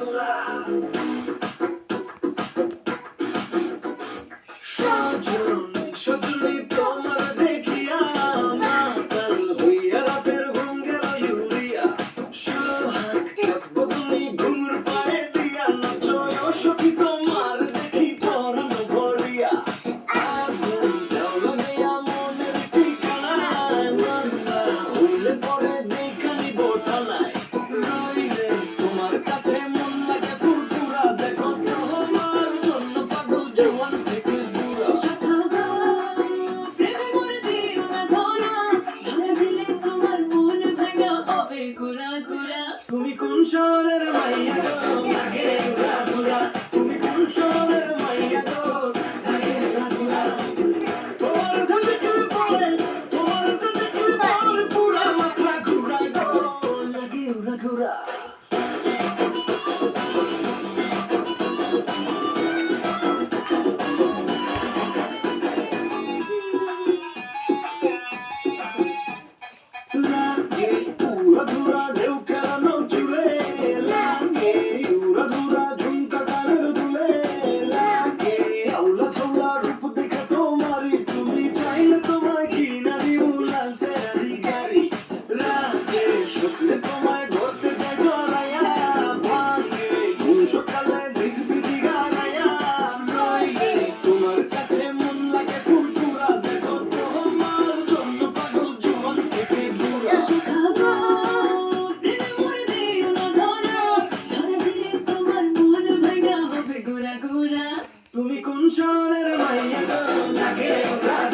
dura. Şacun shoulder. সংসারের মাইয়া লাগে ওরা